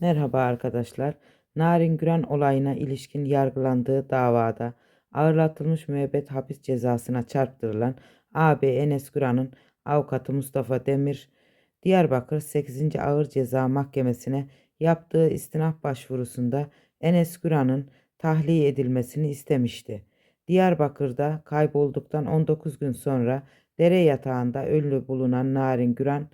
Merhaba arkadaşlar. Narin Güran olayına ilişkin yargılandığı davada ağırlatılmış müebbet hapis cezasına çarptırılan AB Enes Güran'ın avukatı Mustafa Demir, Diyarbakır 8. Ağır Ceza Mahkemesi'ne yaptığı istinaf başvurusunda Enes Güran'ın tahliye edilmesini istemişti. Diyarbakır'da kaybolduktan 19 gün sonra dere yatağında ölü bulunan Narin Güran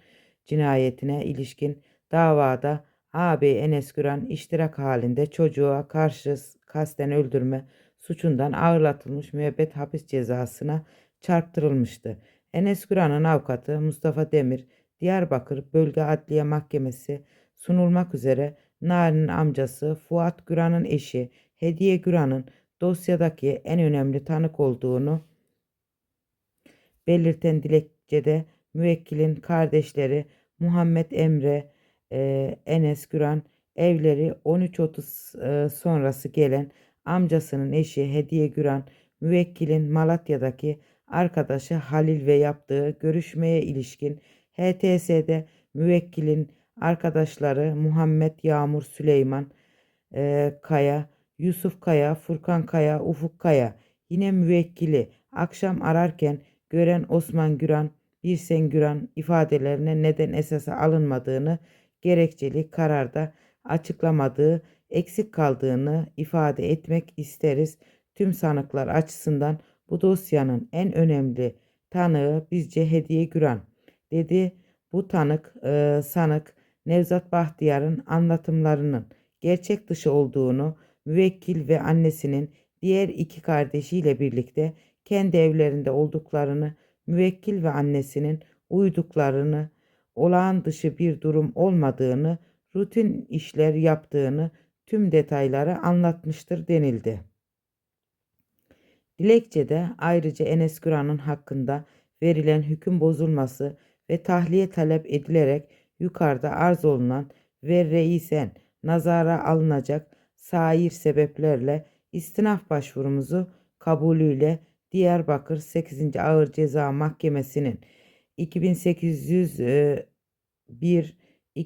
cinayetine ilişkin davada ağabey Enes Güran iştirak halinde çocuğa karşı kasten öldürme suçundan ağırlatılmış müebbet hapis cezasına çarptırılmıştı. Enes Güran'ın avukatı Mustafa Demir, Diyarbakır Bölge Adliye Mahkemesi sunulmak üzere Narin'in amcası Fuat Güran'ın eşi Hediye Güran'ın dosyadaki en önemli tanık olduğunu belirten dilekçede müvekkilin kardeşleri Muhammed Emre, e, Enes Güran evleri 13.30 e, sonrası gelen amcasının eşi Hediye Güran müvekkilin Malatya'daki arkadaşı Halil ve yaptığı görüşmeye ilişkin HTS'de müvekkilin arkadaşları Muhammed Yağmur Süleyman e, Kaya, Yusuf Kaya, Furkan Kaya, Ufuk Kaya yine müvekkili akşam ararken gören Osman Güran, Birsen Güran ifadelerine neden esasa alınmadığını gerekçeli kararda açıklamadığı, eksik kaldığını ifade etmek isteriz. Tüm sanıklar açısından bu dosyanın en önemli tanığı bizce Hediye Güran dedi. Bu tanık, e, sanık Nevzat Bahtiyar'ın anlatımlarının gerçek dışı olduğunu, müvekkil ve annesinin diğer iki kardeşiyle birlikte kendi evlerinde olduklarını, müvekkil ve annesinin uyduklarını, olağan dışı bir durum olmadığını, rutin işler yaptığını, tüm detayları anlatmıştır denildi. Dilekçede ayrıca Enes Güran'ın hakkında verilen hüküm bozulması ve tahliye talep edilerek yukarıda arz olunan ve reisen nazara alınacak sair sebeplerle istinaf başvurumuzu kabulüyle Diyarbakır 8. Ağır Ceza Mahkemesi'nin 2801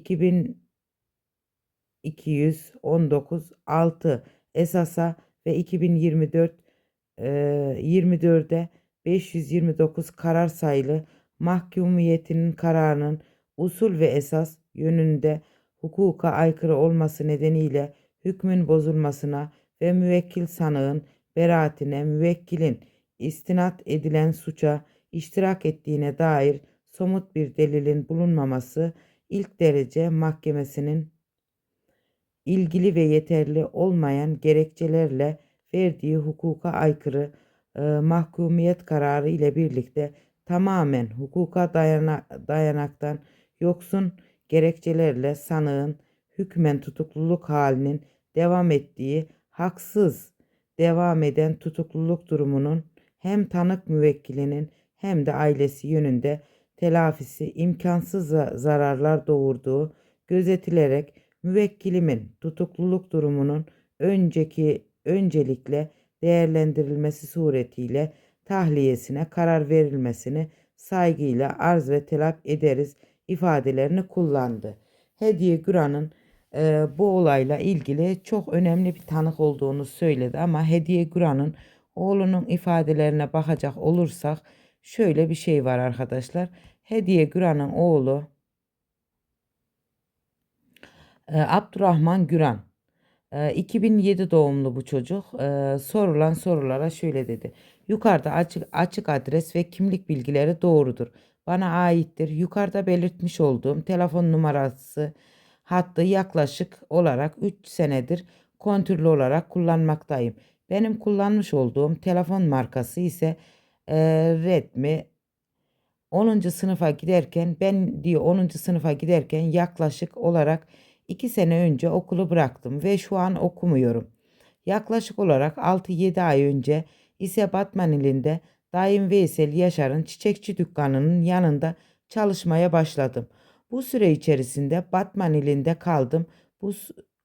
2219 6 esasa ve 2024 e, 24'e 529 karar sayılı mahkumiyetinin kararının usul ve esas yönünde hukuka aykırı olması nedeniyle hükmün bozulmasına ve müvekkil sanığın beraatine müvekkilin istinat edilen suça iştirak ettiğine dair somut bir delilin bulunmaması ilk derece mahkemesinin ilgili ve yeterli olmayan gerekçelerle verdiği hukuka aykırı e, mahkumiyet kararı ile birlikte tamamen hukuka dayana, dayanaktan yoksun gerekçelerle sanığın hükmen tutukluluk halinin devam ettiği haksız devam eden tutukluluk durumunun hem tanık müvekkilinin hem de ailesi yönünde telafisi imkansız zararlar doğurduğu gözetilerek müvekkilimin tutukluluk durumunun önceki öncelikle değerlendirilmesi suretiyle tahliyesine karar verilmesini saygıyla arz ve telap ederiz ifadelerini kullandı. Hediye Güran'ın e, bu olayla ilgili çok önemli bir tanık olduğunu söyledi ama Hediye Güran'ın oğlunun ifadelerine bakacak olursak şöyle bir şey var arkadaşlar. Hediye Güran'ın oğlu e, Abdurrahman Güran. E, 2007 doğumlu bu çocuk. E, sorulan sorulara şöyle dedi. Yukarıda açık, açık adres ve kimlik bilgileri doğrudur. Bana aittir. Yukarıda belirtmiş olduğum telefon numarası hattı yaklaşık olarak 3 senedir kontürlü olarak kullanmaktayım. Benim kullanmış olduğum telefon markası ise e, Redmi 10. sınıfa giderken ben diyor 10. sınıfa giderken yaklaşık olarak 2 sene önce okulu bıraktım ve şu an okumuyorum. Yaklaşık olarak 6-7 ay önce ise Batman ilinde Dayım Veysel Yaşar'ın çiçekçi dükkanının yanında çalışmaya başladım. Bu süre içerisinde Batman ilinde kaldım. Bu,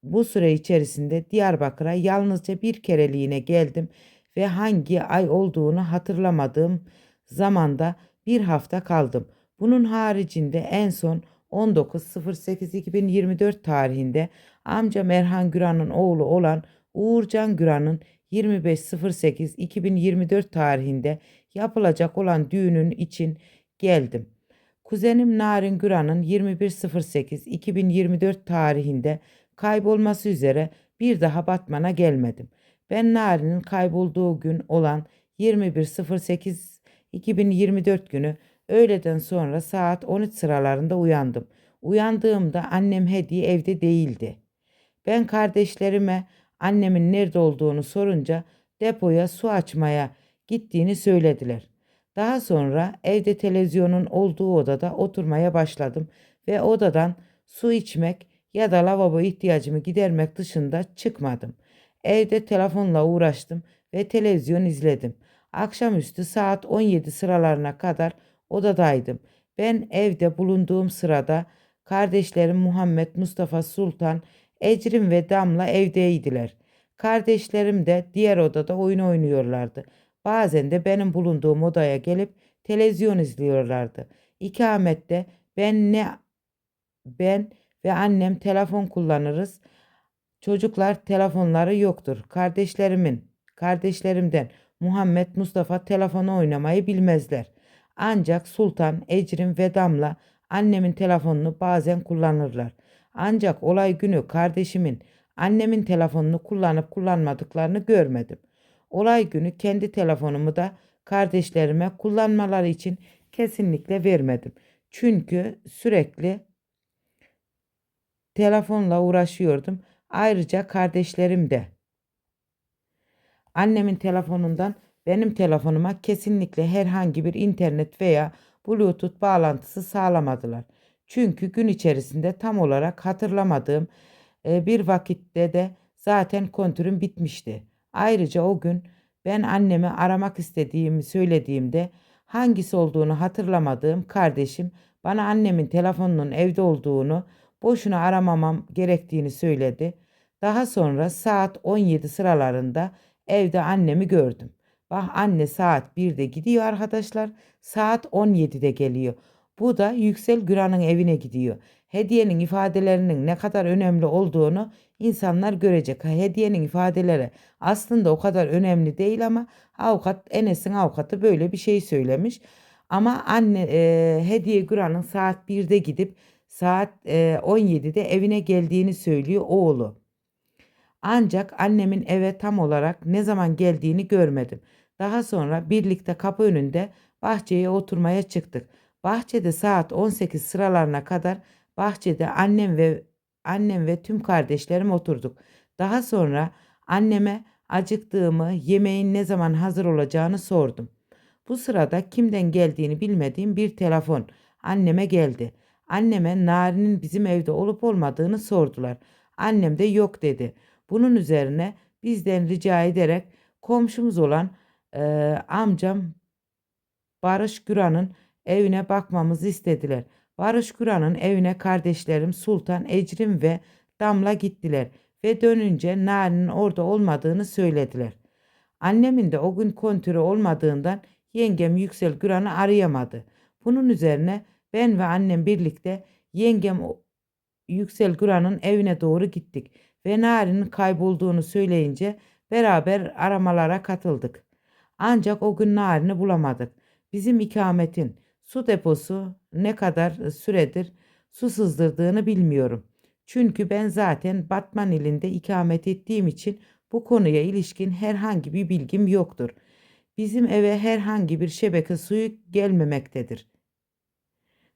bu süre içerisinde Diyarbakır'a yalnızca bir kereliğine geldim ve hangi ay olduğunu hatırlamadığım zamanda bir hafta kaldım. Bunun haricinde en son 19.08.2024 tarihinde amcam Erhan Güran'ın oğlu olan Uğurcan Güran'ın 25.08.2024 tarihinde yapılacak olan düğünün için geldim. Kuzenim Narin Güran'ın 21.08.2024 tarihinde kaybolması üzere bir daha Batman'a gelmedim. Ben Narin'in kaybolduğu gün olan 21.08.2024 günü öğleden sonra saat 13 sıralarında uyandım. Uyandığımda annem Hediye evde değildi. Ben kardeşlerime annemin nerede olduğunu sorunca depoya su açmaya gittiğini söylediler. Daha sonra evde televizyonun olduğu odada oturmaya başladım ve odadan su içmek ya da lavabo ihtiyacımı gidermek dışında çıkmadım. Evde telefonla uğraştım ve televizyon izledim. Akşamüstü saat 17 sıralarına kadar odadaydım. Ben evde bulunduğum sırada kardeşlerim Muhammed, Mustafa, Sultan, Ecrin ve Damla evdeydiler. Kardeşlerim de diğer odada oyun oynuyorlardı. Bazen de benim bulunduğum odaya gelip televizyon izliyorlardı. İkamette ben ne ben ve annem telefon kullanırız. Çocuklar telefonları yoktur. Kardeşlerimin, kardeşlerimden Muhammed Mustafa telefonu oynamayı bilmezler. Ancak Sultan, Ecrin ve Damla annemin telefonunu bazen kullanırlar. Ancak olay günü kardeşimin annemin telefonunu kullanıp kullanmadıklarını görmedim. Olay günü kendi telefonumu da kardeşlerime kullanmaları için kesinlikle vermedim. Çünkü sürekli telefonla uğraşıyordum. Ayrıca kardeşlerim de annemin telefonundan benim telefonuma kesinlikle herhangi bir internet veya Bluetooth bağlantısı sağlamadılar. Çünkü gün içerisinde tam olarak hatırlamadığım e, bir vakitte de zaten kontürüm bitmişti. Ayrıca o gün ben annemi aramak istediğimi söylediğimde hangisi olduğunu hatırlamadığım kardeşim bana annemin telefonunun evde olduğunu, boşuna aramamam gerektiğini söyledi. Daha sonra saat 17 sıralarında evde annemi gördüm. Bak anne saat 1'de gidiyor arkadaşlar. Saat 17'de geliyor. Bu da Yüksel Güran'ın evine gidiyor. Hediyenin ifadelerinin ne kadar önemli olduğunu insanlar görecek. Hediyenin ifadeleri aslında o kadar önemli değil ama avukat Enes'in avukatı böyle bir şey söylemiş. Ama anne e, Hediye Güran'ın saat 1'de gidip saat e, 17'de evine geldiğini söylüyor oğlu. Ancak annemin eve tam olarak ne zaman geldiğini görmedim. Daha sonra birlikte kapı önünde bahçeye oturmaya çıktık. Bahçede saat 18 sıralarına kadar bahçede annem ve annem ve tüm kardeşlerim oturduk. Daha sonra anneme acıktığımı, yemeğin ne zaman hazır olacağını sordum. Bu sırada kimden geldiğini bilmediğim bir telefon anneme geldi. Anneme Nari'nin bizim evde olup olmadığını sordular. Annem de yok dedi. Bunun üzerine bizden rica ederek komşumuz olan e, amcam Barış Güran'ın evine bakmamızı istediler. Barış Güran'ın evine kardeşlerim Sultan, Ecrin ve Damla gittiler ve dönünce Narin'in orada olmadığını söylediler. Annemin de o gün kontürü olmadığından yengem Yüksel Güran'ı arayamadı. Bunun üzerine ben ve annem birlikte yengem Yüksel Güran'ın evine doğru gittik ve Narin'in kaybolduğunu söyleyince beraber aramalara katıldık. Ancak o gün Narin'i bulamadık. Bizim ikametin su deposu ne kadar süredir su sızdırdığını bilmiyorum. Çünkü ben zaten Batman ilinde ikamet ettiğim için bu konuya ilişkin herhangi bir bilgim yoktur. Bizim eve herhangi bir şebeke suyu gelmemektedir.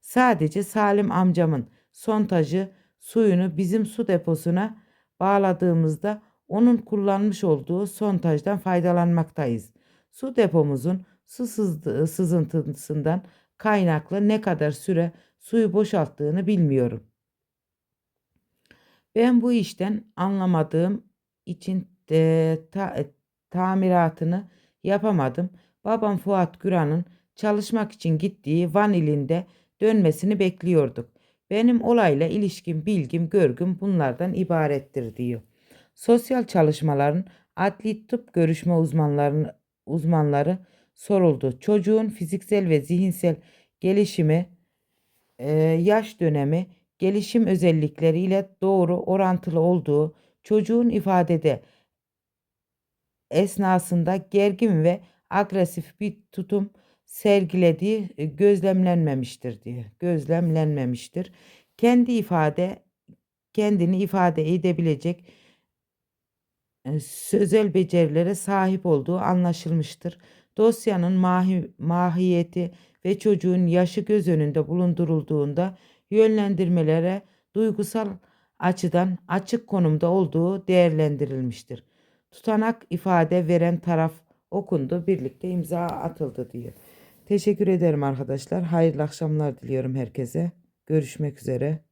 Sadece Salim amcamın sontajı suyunu bizim su deposuna bağladığımızda onun kullanmış olduğu sontajdan faydalanmaktayız. Su depomuzun su sızıntısından kaynaklı ne kadar süre suyu boşalttığını bilmiyorum. Ben bu işten anlamadığım için e, ta, tamiratını yapamadım. Babam Fuat Güran'ın çalışmak için gittiği Van ilinde dönmesini bekliyorduk. Benim olayla ilişkim, bilgim, görgüm bunlardan ibarettir diyor. Sosyal çalışmaların adli tıp görüşme uzmanlarının uzmanları soruldu. Çocuğun fiziksel ve zihinsel gelişimi e, yaş dönemi, gelişim özellikleriyle doğru orantılı olduğu, çocuğun ifadede esnasında gergin ve agresif bir tutum sergilediği e, gözlemlenmemiştir diye. Gözlemlenmemiştir. Kendi ifade kendini ifade edebilecek e, sözel becerilere sahip olduğu anlaşılmıştır. Dosyanın mahi, mahiyeti ve çocuğun yaşı göz önünde bulundurulduğunda yönlendirmelere duygusal açıdan açık konumda olduğu değerlendirilmiştir. Tutanak ifade veren taraf okundu, birlikte imza atıldı diyor. Teşekkür ederim arkadaşlar. Hayırlı akşamlar diliyorum herkese. Görüşmek üzere.